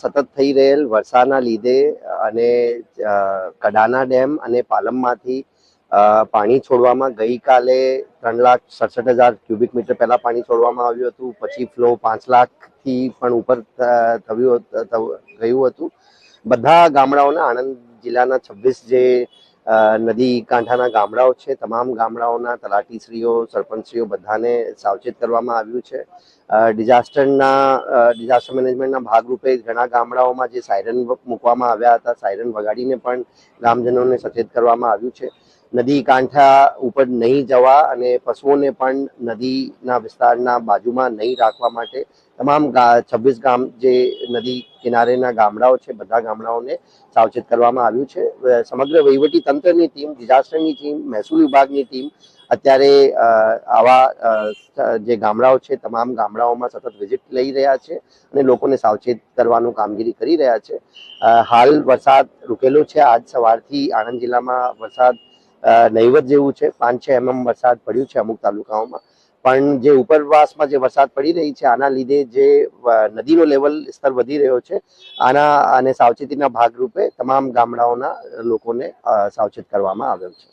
સતત થઈ રહેલ વરસાદના લીધે, અને કડાના ડેમ અને પાલમમાંથી પાણી છોડવામાં ગઈકાલે ત્રણ લાખ સડસઠ હજાર ક્યુબિક મીટર પહેલા પાણી છોડવામાં આવ્યું હતું, પછી ફ્લો પાંચ લાખથી પણ ઉપર થયું ગયું હતું. બધા ગામડાઓના, આણંદ જિલ્લાના છવ્વીસ જે નદી કાંઠાના ગામડાઓ છે, તમામ ગામડાઓના તલાટીશ્રીઓ, સરપંચશ્રીઓ બધાને સાવચેત કરવામાં આવ્યું છે. ડિઝાસ્ટરના ડિઝાસ્ટર મેનેજમેન્ટના ભાગરૂપે ઘણા ગામડાઓમાં જે સાયરન મૂકવામાં આવ્યા હતા, સાયરન વગાડીને પણ ગ્રામજનોને સચેત કરવામાં આવ્યું છે. નદી કાંઠા ઉપર નહીં જવા અને પશુઓને પણ નદીના વિસ્તારના બાજુમાં નહીં રાખવા માટે તમામ છવ્વીસ ગામ જે નદી કિનારેના ગામડાઓ છે, બધા ગામડાઓને સાવચેત કરવામાં આવ્યું છે. સમગ્ર વહીવટી તંત્રની ટીમ, ડિઝાસ્ટરની ટીમ, મહેસૂલ વિભાગની ટીમ અત્યારે આવા જે ગામડાઓ છે, તમામ ગામડાઓમાં સતત વિઝિટ લઈ રહ્યા છે અને લોકોને સાવચેત કરવાનું કામગીરી કરી રહ્યા છે. હાલ વરસાદ રૂકેલો છે. આજ સવારથી આણંદ જિલ્લામાં વરસાદ નહીવત જેવું છે. પાંચ છ એમએમ વરસાદ પડ્યું છે અમુક તાલુકાઓમાં. પણ જે ઉપરવાસમાં જે વરસાદ પડી રહી છે, આના લીધે જે નદીનો લેવલ સ્તર વધી રહ્યો છે, આના અને સાવચેતીના ભાગરૂપે તમામ ગામડાઓના લોકોને સાવચેત કરવામાં આવ્યો છે.